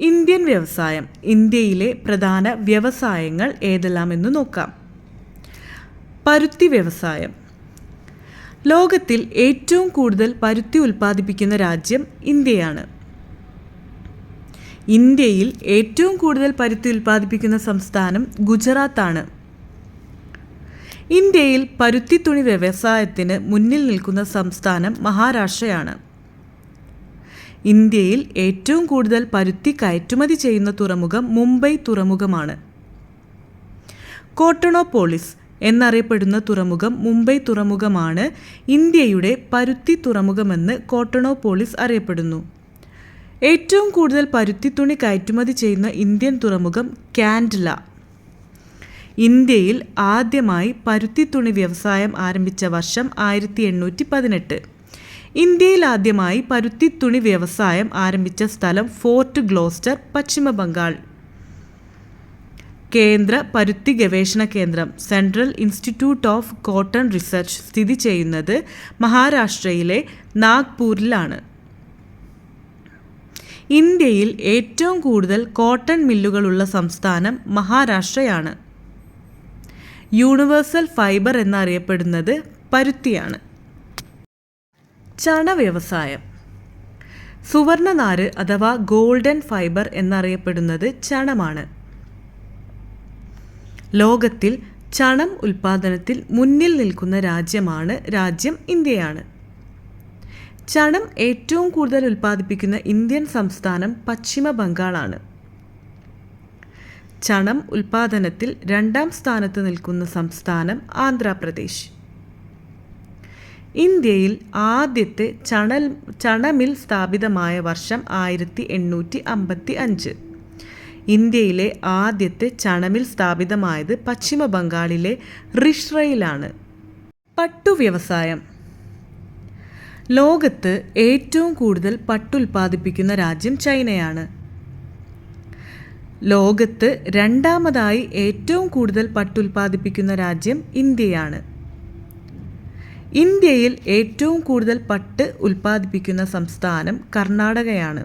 Indian വ്യവസായം ഇന്ത്യയിലെ പ്രധാന വ്യവസായങ്ങൾ ഏതെല്ലാമെന്ന് നോക്കാം. പരുത്തി വ്യവസായം. ലോകത്തിൽ ഏറ്റവും കൂടുതൽ പരുത്തി ഉൽപ്പാദിപ്പിക്കുന്ന രാജ്യം ഇന്ത്യയാണ്. ഇന്ത്യയിൽ ഏറ്റവും കൂടുതൽ പരുത്തി ഉൽപ്പാദിപ്പിക്കുന്ന സംസ്ഥാനം ഗുജറാത്താണ്. ഇന്ത്യയിൽ പരുത്തി തുണി വ്യവസായത്തിന് മുന്നിൽ നിൽക്കുന്ന സംസ്ഥാനം മഹാരാഷ്ട്രയാണ്. ഇന്ത്യയിൽ ഏറ്റവും കൂടുതൽ പരുത്തി കയറ്റുമതി ചെയ്യുന്ന തുറമുഖം മുംബൈ തുറമുഖമാണ്. കോട്ടണോപോളിസ് എന്നറിയപ്പെടുന്ന തുറമുഖം മുംബൈ തുറമുഖമാണ് ഇന്ത്യയുടെ പരുത്തി തുറമുഖമെന്ന് കോട്ടണോപോളിസ് അറിയപ്പെടുന്നു. ഏറ്റവും കൂടുതൽ പരുത്തി തുണി കയറ്റുമതി ചെയ്യുന്ന ഇന്ത്യൻ തുറമുഖം കാൻഡ്ല. ഇന്ത്യയിൽ ആദ്യമായി പരുത്തി തുണി വ്യവസായം ആരംഭിച്ച വർഷം ആയിരത്തി എണ്ണൂറ്റി പതിനെട്ട്. ഇന്ത്യയിൽ ആദ്യമായി പരുത്തി തുണി വ്യവസായം ആരംഭിച്ച സ്ഥലം ഫോർട്ട് ഗ്ലോസ്റ്റർ പശ്ചിമ ബംഗാൾ. കേന്ദ്ര പരുത്തി ഗവേഷണ കേന്ദ്രം central institute of cotton research സ്ഥിതി ചെയ്യുന്നത് മഹാരാഷ്ട്രയിലെ നാഗ്പൂരിലാണ്. ഇന്ത്യയിൽ ഏറ്റവും കൂടുതൽ കോട്ടൺ മില്ലുകളുള്ള സംസ്ഥാനം മഹാരാഷ്ട്രയാണ്. യൂണിവേഴ്സൽ ഫൈബർ എന്നറിയപ്പെടുന്നത് പരുത്തിയാണ്. ചണ വ്യവസായം സുവർണനാര് അഥവാ ഗോൾഡൻ ഫൈബർ എന്നറിയപ്പെടുന്നത് ചണമാണ്. ലോകത്തിൽ ചണം ഉൽപാദനത്തിൽ മുന്നിൽ നിൽക്കുന്ന രാജ്യമാണ് രാജ്യം ഇന്ത്യയാണ്. ചണം ഏറ്റവും കൂടുതൽ ഉൽപ്പാദിപ്പിക്കുന്ന ഇന്ത്യൻ സംസ്ഥാനം പശ്ചിമ ബംഗാളാണ്. ചണം ഉൽപാദനത്തിൽ രണ്ടാം സ്ഥാനത്ത് നിൽക്കുന്ന സംസ്ഥാനം ആന്ധ്രാപ്രദേശ്. ഇന്ത്യയിൽ ആദ്യത്തെ ചണൽ ചണമിൽ സ്ഥാപിതമായ വർഷം ആയിരത്തി എണ്ണൂറ്റി അമ്പത്തി അഞ്ച് ഇന്ത്യയിലെ ആദ്യത്തെ ചണമിൽ സ്ഥാപിതമായത് പശ്ചിമ ബംഗാളിലെ റിഷ്രയിലാണ് പട്ടു വ്യവസായം. ലോകത്ത് ഏറ്റവും കൂടുതൽ പട്ടുൽപാദിപ്പിക്കുന്ന രാജ്യം ചൈനയാണ്. ലോകത്ത് രണ്ടാമതായി ഏറ്റവും കൂടുതൽ പട്ടുൽപാദിപ്പിക്കുന്ന രാജ്യം ഇന്ത്യയാണ്. ഇന്ത്യയിൽ ഏറ്റവും കൂടുതൽ പട്ട് ഉൽപ്പാദിപ്പിക്കുന്ന സംസ്ഥാനം കർണാടകയാണ്.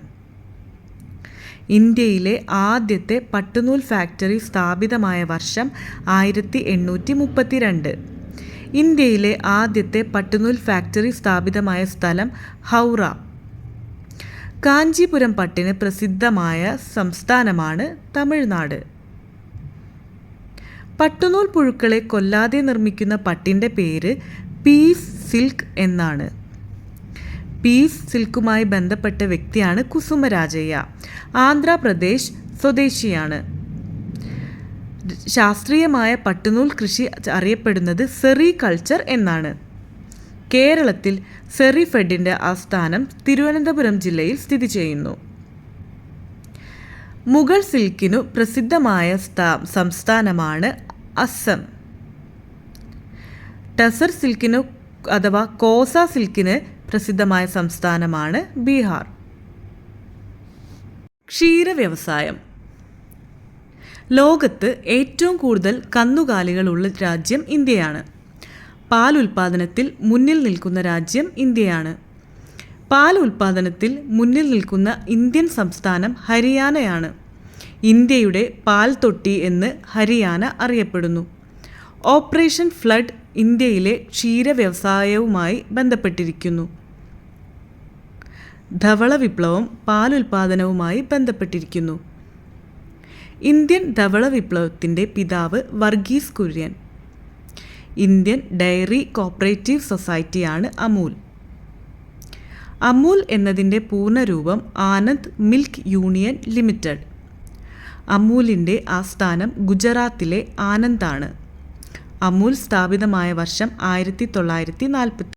ഇന്ത്യയിലെ ആദ്യത്തെ പട്ടുനൂൽ ഫാക്ടറി സ്ഥാപിതമായ വർഷം ആയിരത്തി എണ്ണൂറ്റി മുപ്പത്തിരണ്ട് ഇന്ത്യയിലെ ആദ്യത്തെ പട്ടുനൂൽ ഫാക്ടറി സ്ഥാപിതമായ സ്ഥലം ഹൗറ. കാഞ്ചീപുരം പട്ടിന് പ്രസിദ്ധമായ സംസ്ഥാനമാണ് തമിഴ്നാട്. പട്ടുനൂൽ പുഴുക്കളെ കൊല്ലാതെ നിർമ്മിക്കുന്ന പട്ടിന്റെ പേര് പീസ് സിൽക്ക് എന്നാണ്. പീസ് സിൽക്കുമായി ബന്ധപ്പെട്ട വ്യക്തിയാണ് കുസുമരാജയ്യ. ആന്ധ്രാപ്രദേശ് സ്വദേശിയാണ്. ശാസ്ത്രീയമായ പട്ടുനൂൽ കൃഷി അറിയപ്പെടുന്നത് സെറി കൾച്ചർ എന്നാണ്. കേരളത്തിൽ സെറി ഫെഡിന്റെ ആസ്ഥാനം തിരുവനന്തപുരം ജില്ലയിൽ സ്ഥിതി ചെയ്യുന്നു. മുഗൾ സിൽക്കിനു പ്രസിദ്ധമായ സംസ്ഥാനമാണ് അസം. ടസർ സിൽക്കിനു അഥവാ കോസ സിൽക്കിന് പ്രസിദ്ധമായ സംസ്ഥാനമാണ് ബീഹാർ. ക്ഷീര വ്യവസായം ലോകത്ത് ഏറ്റവും കൂടുതൽ കന്നുകാലികളുള്ള രാജ്യം ഇന്ത്യയാണ്. പാൽ ഉൽപാദനത്തിൽ മുന്നിൽ നിൽക്കുന്ന രാജ്യം ഇന്ത്യയാണ്. പാൽ ഉൽപാദനത്തിൽ മുന്നിൽ നിൽക്കുന്ന ഇന്ത്യൻ സംസ്ഥാനം ഹരിയാനയാണ്. ഇന്ത്യയുടെ പാൽ തൊട്ടി എന്ന് ഹരിയാന അറിയപ്പെടുന്നു. ഓപ്പറേഷൻ ഫ്ലഡ് ഇന്ത്യയിലെ ക്ഷീര വ്യവസായവുമായി ബന്ധപ്പെട്ടിരിക്കുന്നു. ധവള വിപ്ലവം പാലുൽപാദനവുമായി ബന്ധപ്പെട്ടിരിക്കുന്നു. ഇന്ത്യൻ ധവള വിപ്ലവത്തിന്റെ പിതാവ് Varghese Kurian. Indian dairy cooperative സൊസൈറ്റിയാണ് Amul. Amul എന്നതിന്റെ പൂർണരൂപം ആനന്ദ് മിൽക്ക് യൂണിയൻ ലിമിറ്റഡ്. അമൂലിന്റെ ആസ്ഥാനം ഗുജറാത്തിലെ ആനന്ദാണ് അമൂൽ സ്ഥാപിതമായ വർഷം ആയിരത്തി തൊള്ളായിരത്തി നാൽപ്പത്തി